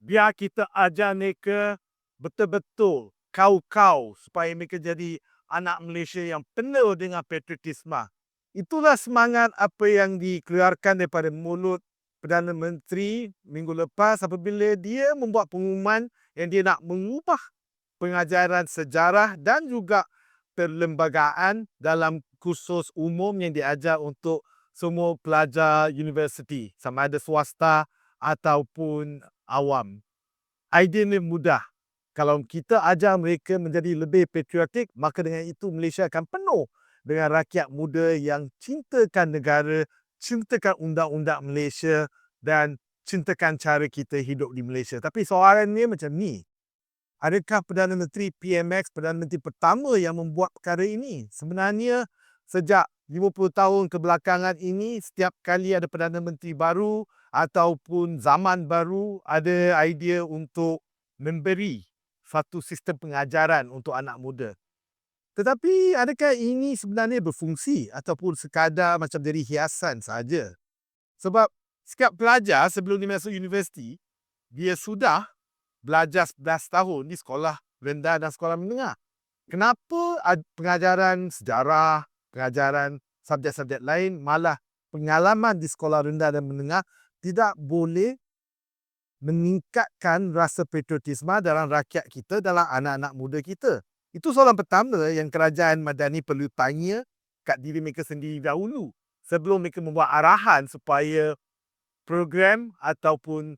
biar kita ajar mereka betul-betul kau-kau supaya mereka jadi anak Malaysia yang penuh dengan patriotisme. Itulah semangat apa yang dikeluarkan daripada mulut Perdana Menteri minggu lepas apabila dia membuat pengumuman yang dia nak mengubah pengajaran sejarah dan juga perlembagaan dalam kursus umum yang diajar untuk semua pelajar universiti sama ada swasta ataupun awam. Idea ni mudah. Kalau kita ajar mereka menjadi lebih patriotik, maka dengan itu Malaysia akan penuh dengan rakyat muda yang cintakan negara, cintakan undang-undang Malaysia dan cintakan cara kita hidup di Malaysia. Tapi soalannya macam ni. Adakah Perdana Menteri PMX Perdana Menteri pertama yang membuat perkara ini? Sebenarnya sejak 50 tahun kebelakangan ini setiap kali ada Perdana Menteri baru ataupun zaman baru ada idea untuk memberi satu sistem pengajaran untuk anak muda. Tetapi adakah ini sebenarnya berfungsi ataupun sekadar macam jadi hiasan saja? Sebab setiap pelajar sebelum dia masuk universiti, dia sudah belajar 11 tahun di sekolah rendah dan sekolah menengah. Kenapa pengajaran sejarah, pengajaran subjek-subjek lain malah pengalaman di sekolah rendah dan menengah tidak boleh meningkatkan rasa patriotisme dalam rakyat kita, dalam anak-anak muda kita. Itu soalan pertama yang kerajaan Madani perlu tanya kat diri mereka sendiri dahulu sebelum mereka membuat arahan supaya program ataupun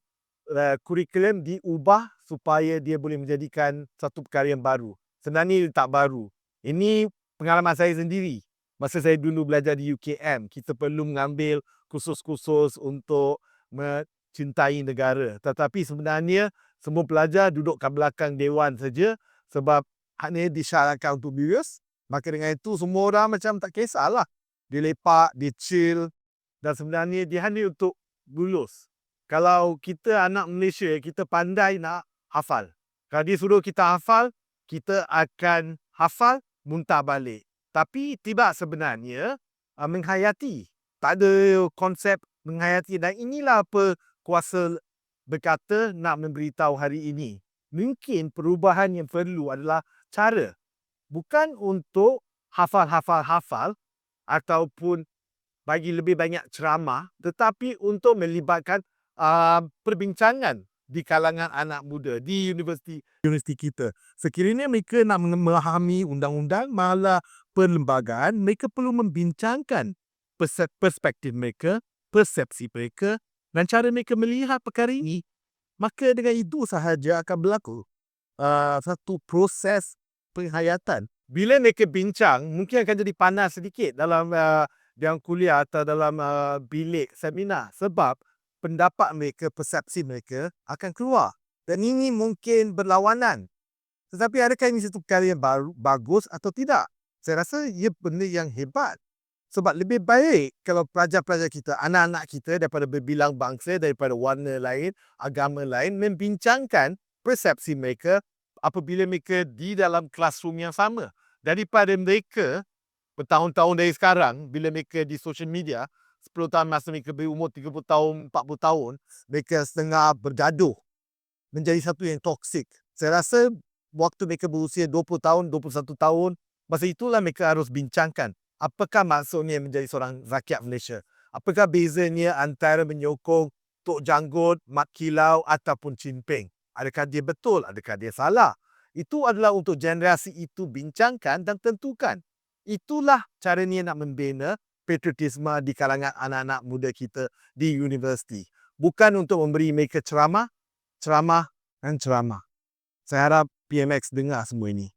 uh, kurikulum diubah supaya dia boleh menjadikan satu perkara yang baru. Sebenarnya tak baru. Ini pengalaman saya sendiri. Masa saya dulu belajar di UKM, kita perlu mengambil kursus-kursus untuk mencintai negara. Tetapi sebenarnya semua pelajar duduk kat belakang dewan saja sebab hanya disyaratkan untuk bius. Maka dengan itu semua orang macam tak kisahlah. Dia lepak, dia chill dan sebenarnya dia hanya untuk lulus. Kalau kita anak Malaysia, kita pandai nak hafal. Kalau dia suruh kita hafal, kita akan hafal muntah balik. Tapi tidak sebenarnya uh, menghayati. Tak ada konsep menghayati. Dan inilah apa kuasa berkata nak memberitahu hari ini. Mungkin perubahan yang perlu adalah cara. Bukan untuk hafal-hafal-hafal ataupun bagi lebih banyak ceramah tetapi untuk melibatkan uh, perbincangan di kalangan anak muda di universiti universiti kita. Sekiranya mereka nak memahami undang-undang malah perlembagaan, mereka perlu membincangkan perspektif mereka, persepsi mereka dan cara mereka melihat perkara ini. Maka dengan itu sahaja akan berlaku uh, satu proses penghayatan. Bila mereka bincang, mungkin akan jadi panas sedikit dalam uh, dalam kuliah atau dalam uh, bilik seminar sebab pendapat mereka, persepsi mereka akan keluar. Dan ini mungkin berlawanan. Tetapi adakah ini satu perkara yang baru, bagus atau tidak? Saya rasa ia benda yang hebat. Sebab lebih baik kalau pelajar-pelajar kita, anak-anak kita daripada berbilang bangsa, daripada warna lain, agama lain, membincangkan persepsi mereka apabila mereka di dalam classroom yang sama. Daripada mereka bertahun-tahun dari sekarang bila mereka di social media 10 tahun masa mereka berumur 30 tahun 40 tahun mereka setengah bergaduh menjadi satu yang toksik saya rasa waktu mereka berusia 20 tahun 21 tahun masa itulah mereka harus bincangkan apakah maksudnya menjadi seorang rakyat Malaysia apakah bezanya antara menyokong Tok Janggut, Mat Kilau ataupun Chin Peng adakah dia betul adakah dia salah itu adalah untuk generasi itu bincangkan dan tentukan Itulah caranya nak membina patriotisme di kalangan anak-anak muda kita di universiti. Bukan untuk memberi mereka ceramah, ceramah dan ceramah. Saya harap PMX dengar semua ini.